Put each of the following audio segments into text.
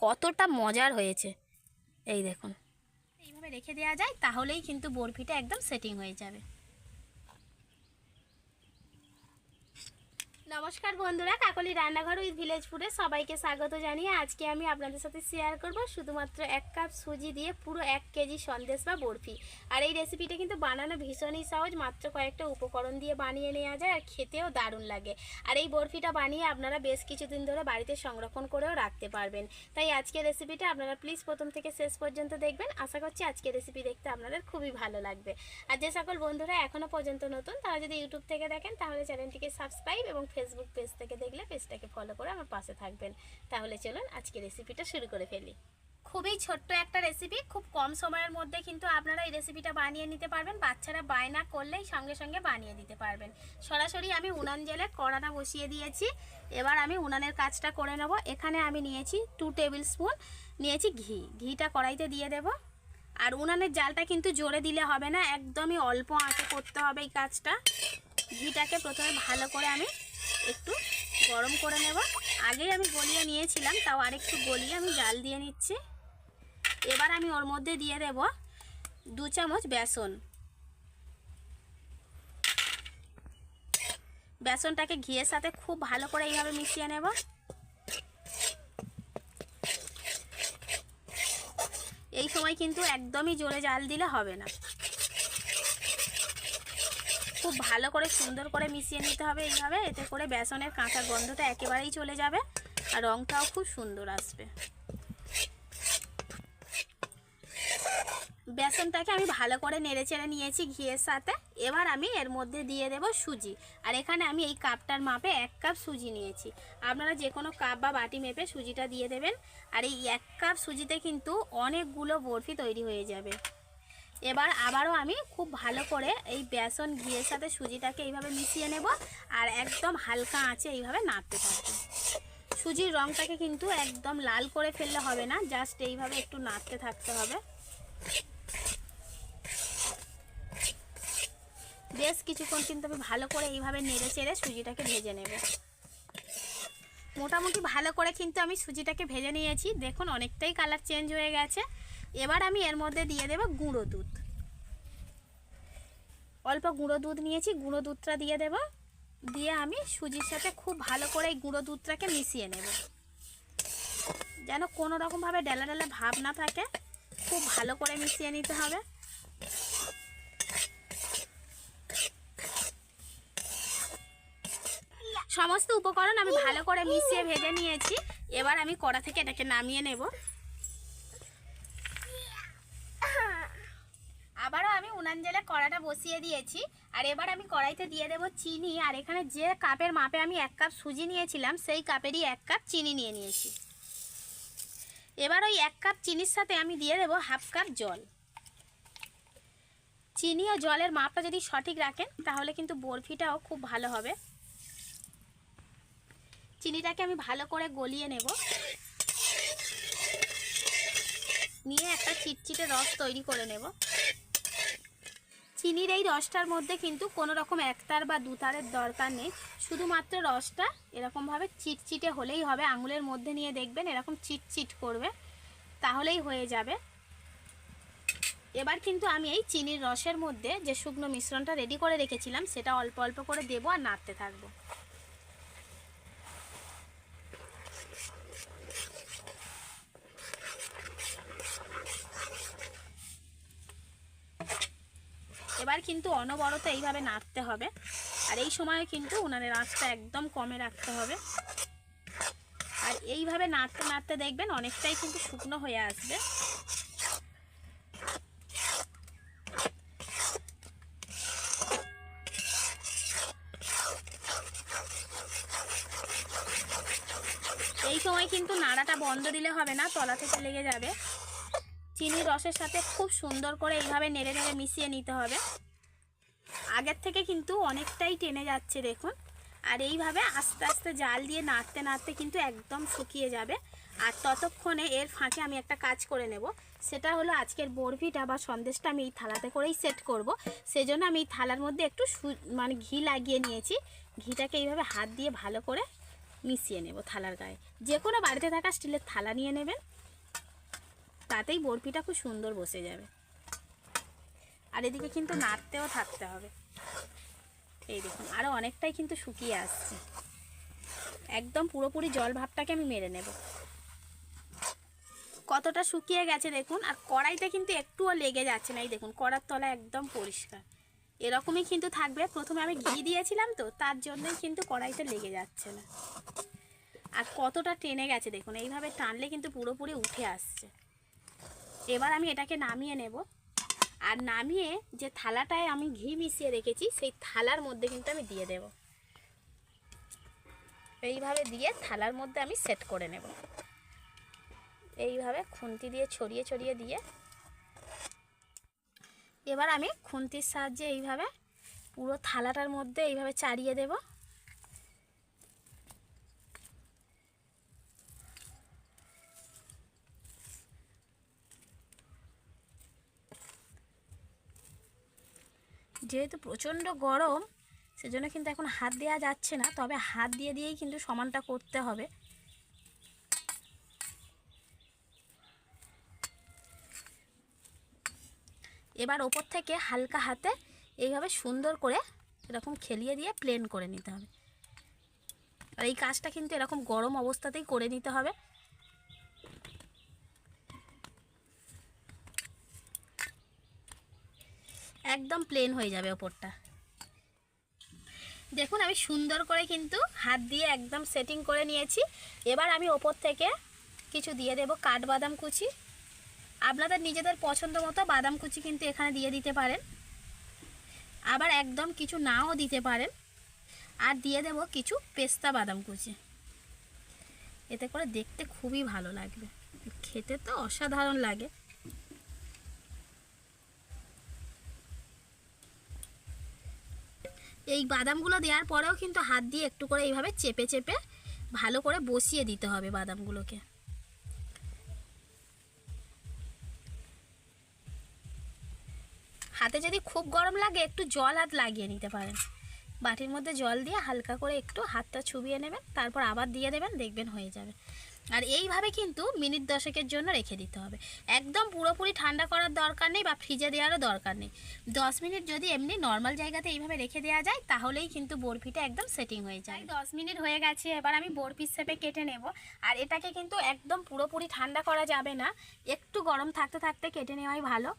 কতটা মজার হয়েছে। এই দেখুন। এইভাবে রেখে দেওয়া যায়, তাহলেই কিন্তু বরফিটা একদম সেটিং হয়ে যাবে। নমস্কার বন্ধুরা, কাকলি রান্নাঘর উইথ ভিলেজ ফুডে সবাইকে স্বাগত জানিয়ে আজকে আমি আপনাদের সাথে শেয়ার করব শুধুমাত্র এক কাপ সুজি দিয়ে পুরো এক কেজি সন্দেশ বা বরফি। আর এই রেসিপিটা কিন্তু বানানো ভীষণই সহজ, মাত্র কয়েকটা উপকরণ দিয়ে বানিয়ে নেওয়া যায় আর খেতেও দারুণ লাগে। আর এই বরফিটা বানিয়ে আপনারা বেশ কিছুদিন ধরে বাড়িতে সংরক্ষণ করেও রাখতে পারবেন। তাই আজকের রেসিপিটা আপনারা প্লিজ প্রথম থেকে শেষ পর্যন্ত দেখবেন। আশা করছি আজকের রেসিপি দেখতে আপনাদের খুবই ভালো লাগবে। আর যে সকল বন্ধুরা এখনও পর্যন্ত নতুন, তারা যদি ইউটিউব থেকে দেখেন, তাহলে চ্যানেলটিকে সাবস্ক্রাইব এবং ফেসবুক পেজ থেকে দেখলে পেজটাকে ফলো করে আমার পাশে থাকবেন। তাহলে চলুন আজকে রেসিপিটা শুরু করে ফেলি। খুবই ছোট্ট একটা রেসিপি খুব কম সময়ের মধ্যে কিন্তু আপনারা এই রেসিপিটা বানিয়ে নিতে পারবেন। বাচ্চারা বায়না করলেই সঙ্গে সঙ্গে বানিয়ে দিতে পারবেন। সরাসরি আমি উনান জেলে কড়াটা বসিয়ে দিয়েছি। এবার আমি উনানের কাজটা করে নেব। এখানে আমি নিয়েছি টু টেবিল স্পুন নিয়েছি ঘি। ঘিটা কড়াইতে দিয়ে দেব। আর উনানের জালটা কিন্তু জোরে দিলে হবে না, একদমই অল্প আঁচে করতে হবে এই কাজটা। ঘিটাকে প্রথমে ভালো করে আমি একটু গরম করে নেব। আগেই আমি গলিয়ে নিয়েছিলাম, তাও আরেকটু গলিয়ে আমি জাল দিয়ে নিচ্ছি। এবার আমি ওর মধ্যে দিয়ে দেব দু চামচ বেসন। বেসনটাকে ঘিয়ের সাথে খুব ভালো করে এইভাবে মিশিয়ে নেব। এই সময় কিন্তু একদমই জোরে জাল দিলে হবে না। খুব ভালো করে সুন্দর করে মিশিয়ে নিতে হবে এইভাবে, এতে করে বেসনের কাঁচা গন্ধটা একেবারেই চলে যাবে আর রঙটাও খুব সুন্দর আসবে। বেসনটাকে আমি ভালো করে নেড়ে চেড়ে নিয়েছি ঘিয়ের সাথে। এবার আমি এর মধ্যে দিয়ে দেব সুজি। আর এখানে আমি এই কাপটার মাপে এক কাপ সুজি নিয়েছি। আপনারা যে কোনো কাপ বা বাটি মেপে সুজিটা দিয়ে দেবেন। আর এই এক কাপ সুজিতে কিন্তু অনেকগুলো বরফি তৈরি হয়ে যাবে। এবার আবারও আমি খুব ভালো করে এই বেসন ঘিয়ের সাথে সুজিটাকে এইভাবে মিশিয়ে নেব আর একদম হালকা আঁচে এইভাবে নাড়তে থাকব। সুজির রঙটাকে কিন্তু একদম লাল করে ফেললে হবে না, জাস্ট এইভাবে একটু নাড়তে থাকতে হবে। বেশ কিছুক্ষণ কিন্তু আমি ভালো করে এইভাবে নেড়ে চেড়ে সুজিটাকে ভেজে নেব। মোটামুটি ভালো করে কিন্তু আমি সুজিটাকে ভেজে নিয়েছি। দেখুন, অনেকটাই কালার চেঞ্জ হয়ে গেছে। এবার আমি এর মধ্যে দিয়ে দেব গুঁড়ো দুধ। অল্প গুঁড়ো দুধ নিয়েছি, গুঁড়ো দুধটা দিয়ে দেব। দিয়ে আমি সুজির সাথে খুব ভালো করে এই গুঁড়ো দুধটাকে মিশিয়ে নেব। যেন কোনো রকমভাবে ডেলা ডেলা ভাব না থাকে, খুব ভালো করে মিশিয়ে নিতে হবে। সমস্ত উপকরণ আমি ভালো করে মিশিয়ে ভেজে নিয়েছি। এবার আমি কড়া থেকে এটাকে নামিয়ে নেব আবারও আমি উনান জেলে কড়াটা বসিয়ে দিয়েছি। আর এবার আমি কড়াইতে দিয়ে দেব চিনি। আর এখানে যে কাপের মাপে আমি এক কাপ সুজি নিয়েছিলাম, সেই কাপেরই এক কাপ চিনি নিয়ে নিয়েছি। এবার ওই এক কাপ চিনির সাথে আমি দিয়ে দেব হাফ কাপ জল। চিনি ও জলের মাপটা যদি সঠিক রাখেন, তাহলে কিন্তু বরফিটাও খুব ভালো হবে। চিনিটাকে আমি ভালো করে গলিয়ে নেব। নিয়ে একটা চিটচিটে রস তৈরি করে নেব। চিনির এই রসটার মধ্যে কিন্তু কোনো রকম একতার বা দুতারের দরকার নেই। শুধুমাত্র রসটা এরকমভাবে চিটচিটে হলেই হবে। আঙুলের মধ্যে নিয়ে দেখবেন এরকম চিটচিট করবে, তাহলেই হয়ে যাবে। এবার কিন্তু আমি এই চিনির রসের মধ্যে যে শুকনো মিশ্রণটা রেডি করে রেখেছিলাম, সেটা অল্প অল্প করে দেবো আর নাড়তে থাকব। এবার কিন্তু অনবরত এইভাবে নাড়তে হবে। আর এই সময় কিন্তু উনানের আঁচটা একদম কমে রাখতে হবে। আর এইভাবে নাড়তে নাড়তে দেখবেন অনেকটাই কিন্তু শুকনো হয়ে আসবে। এই সময় কিন্তু নাড়াটা বন্ধ দিলে হবে না, তলা থেকে লেগে যাবে। চিনির রসের সাথে খুব সুন্দর করে এইভাবে নেড়ে নেড়ে মিশিয়ে নিতে হবে। আগের থেকে কিন্তু অনেকটাই টেনে যাচ্ছে দেখুন। আর এইভাবে আস্তে আস্তে জাল দিয়ে নাড়তে নাড়তে কিন্তু একদম শুকিয়ে যাবে। আর ততক্ষণে এর ফাঁকে আমি একটা কাজ করে নেব। সেটা হলো আজকের বরফিটা বা সন্দেশটা আমি এই থালাতে করেই সেট করব। সেজন্য আমি এই থালার মধ্যে একটু মানে ঘি লাগিয়ে নিয়েছি। ঘিটাকে এইভাবে হাত দিয়ে ভালো করে মিশিয়ে নেব থালার গায়ে। যে কোনো বাড়িতে থাকা স্টিলের থালা নিয়ে নেবেন। তাতেই বরফিটা খুব সুন্দর বসে যাবে। আর এদিকে কিন্তু নাড়তেও থাকতে হবে। এই দেখুন আরও অনেকটাই কিন্তু শুকিয়ে আসছে। একদম পুরোপুরি জল ভাবটাকে আমি মেরে নেব। কতটা শুকিয়ে গেছে দেখুন, আর কড়াইতে কিন্তু একটুও লেগে যাচ্ছে না। এই দেখুন, কড়ার তলা একদম পরিষ্কার। এরকমই কিন্তু থাকবে। প্রথমে আমি ঘি দিয়েছিলাম তো, তার জন্যই কিন্তু কড়াইতে লেগে যাচ্ছে না। আর কতটা টেনে গেছে দেখুন, এইভাবে টানলে কিন্তু পুরোপুরি উঠে আসছে। এবার আমি এটাকে নামিয়ে নেব। আর নামিয়ে যে থালাটায় আমি ঘি মিশিয়ে রেখেছি, সেই থালার মধ্যে কিন্তু আমি দিয়ে দেব। এইভাবে দিয়ে থালার মধ্যে আমি সেট করে নেব। এইভাবে খুন্তি দিয়ে ছড়িয়ে ছড়িয়ে দিয়ে। এবার আমি খুন্তির সাহায্যে এইভাবে পুরো থালাটার মধ্যে এইভাবে চাড়িয়ে দেব। যেহেতু প্রচণ্ড গরম, সেজন্য কিন্তু এখন হাত দেওয়া যাচ্ছে না, তবে হাত দিয়ে দিয়েই কিন্তু সমানটা করতে হবে। এবার ওপর থেকে হালকা হাতে এইভাবে সুন্দর করে এরকম খেলিয়ে দিয়ে প্লেন করে নিতে হবে। আর এই কাজটা কিন্তু এরকম গরম অবস্থাতেই করে নিতে হবে। একদম প্লেন হয়ে যাবে ওপরটা। দেখুন, আমি সুন্দর করে কিন্তু হাত দিয়ে একদম সেটিং করে নিয়েছি। এবার আমি ওপর থেকে কিছু দিয়ে দেব কাঠবাদাম কুচি। আপনাদের নিজেদের পছন্দ মতো বাদাম কুচি কিন্তু এখানে দিয়ে দিতে পারেন। আবার একদম কিছু নাও দিতে পারেন। আর দিয়ে দেব কিছু পেস্তা বাদাম কুচি। এতে করে দেখতে খুবই ভালো লাগবে। খেতে তো অসাধারণ লাগে। এই বাদামগুলো দেওয়ার পরেও কিন্তু হাত দিয়ে একটু করে এইভাবে চেপে চেপে ভালো করে বসিয়ে দিতে হবে বাদামগুলোকে। হাতে যদি খুব গরম লাগে, একটু জল হাত লাগিয়ে নিতে পারেন। বাটির মধ্যে জল দিয়ে হালকা করে একটু হাতটা ছুবিয়ে নেবেন, তারপর আবার দিয়ে দেবেন, দেখবেন হয়ে যাবে। আর এইভাবে কিন্তু মিনিট দশেকের জন্য রেখে দিতে হবে। একদম পুরোপুরি ঠান্ডা করার দরকার নেই বা ফ্রিজে দেওয়ারও দরকার নেই। দশ মিনিট যদি এমনি নর্মাল জায়গাতে এইভাবে রেখে দেওয়া যায়, তাহলেই কিন্তু বরফিটা একদম সেটিং হয়ে যায় দশ মিনিট হয়ে গেছে, এবার আমি বরফি শেপে কেটে নেব। আর এটাকে কিন্তু একদম পুরোপুরি ঠান্ডা করা যাবে না। একটু গরম থাকতে থাকতে কেটে নেওয়াই ভালো।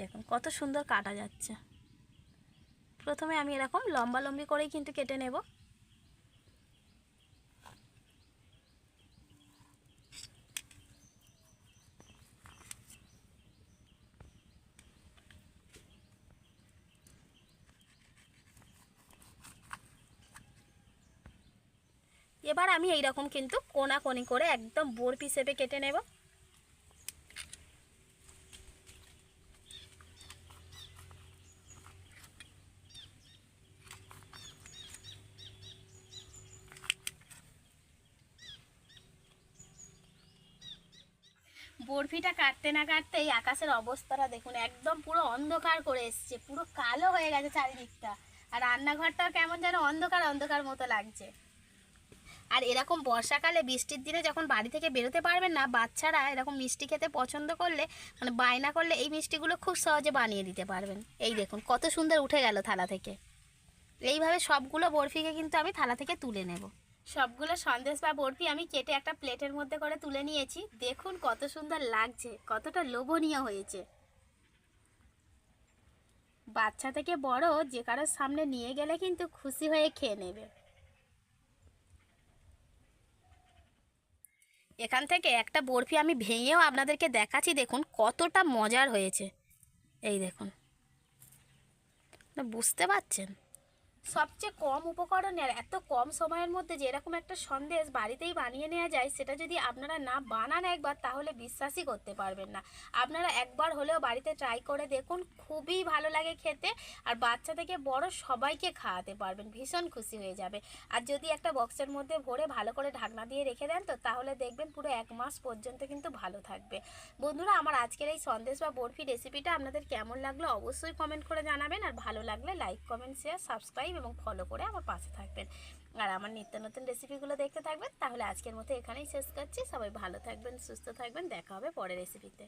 দেখুন, কত সুন্দর কাটা যাচ্ছে। প্রথমে আমি এরকম লম্বা লম্বি করেই কিন্তু কেটে নেব। এবার আমি এইরকম কিন্তু কোনা কোনি করে একদম বরফি শেপে কেটে নেব। বরফিটা কাটতে না কাটতেই আকাশের অবস্থাটা দেখুন, একদম পুরো অন্ধকার করে এসছে, পুরো কালো হয়ে গেছে চারিদিকটা। আর রান্নাঘরটাও কেমন যেন অন্ধকার অন্ধকার মতো লাগছে। আর এরকম বর্ষাকালে বৃষ্টির দিনে যখন বাড়ি থেকে বেরোতে পারবেন না, বাচ্চারা এরকম মিষ্টি খেতে পছন্দ করলে মানে বায়না করলে এই মিষ্টিগুলো খুব সহজে বানিয়ে দিতে পারবেন। এই দেখুন, কত সুন্দর উঠে গেল থালা থেকে। এইভাবে সবগুলো বরফিকে কিন্তু আমি থালা থেকে তুলে নেব। সবগুলো সন্দেশ বা বরফি আমি কেটে একটা প্লেটের মধ্যে করে তুলে নিয়েছি। দেখুন কত সুন্দর লাগছে, কতটা লোভনীয় হয়েছে। বাচ্চা থেকে বড় যে কারোর সামনে নিয়ে গেলে কিন্তু খুশি হয়ে খেয়ে নেবে। এখান থেকে একটা বরফি আমি ভেঙেও আপনাদেরকে দেখাচ্ছি, দেখুন কতটা মজার হয়েছে। এই দেখুন। বুঝতে পারছেন? সবচেয়ে কম উপকরণের এত কম সময়ের মধ্যে যে এরকম একটা সন্দেশ বাড়িতেই বানিয়ে নেওয়া যায়, সেটা যদি আপনারা না বানান একবার, তাহলে বিশ্বাসই করতে পারবেন না। আপনারা একবার হলেও বাড়িতে ট্রাই করে দেখুন, খুবই ভালো লাগে খেতে আর বাচ্চা থেকে বড় সবাইকে খাওয়াতে পারবেন, ভীষণ খুশি হয়ে যাবে। আর যদি একটা বক্সের মধ্যে ভরে ভালো করে ঢাকনা দিয়ে রেখে দেন, তো তাহলে দেখবেন পুরো এক মাস পর্যন্ত কিন্তু ভালো থাকবে। বন্ধুরা, আমার আজকের এই সন্দেশ বা বরফি রেসিপিটা আপনাদের কেমন লাগল অবশ্যই কমেন্ট করে জানাবেন আর ভালো লাগলে লাইক কমেন্ট শেয়ার সাবস্ক্রাইব এবং ফলো করে আমার পাশে থাকবেন। আর আমার নিত্য নতুন রেসিপিগুলো দেখতে থাকবেন, তাহলে আজকের মতো এখানেই শেষ করছি। সবাই ভালো থাকবেন, সুস্থ থাকবেন, দেখা হবে পরের রেসিপিতে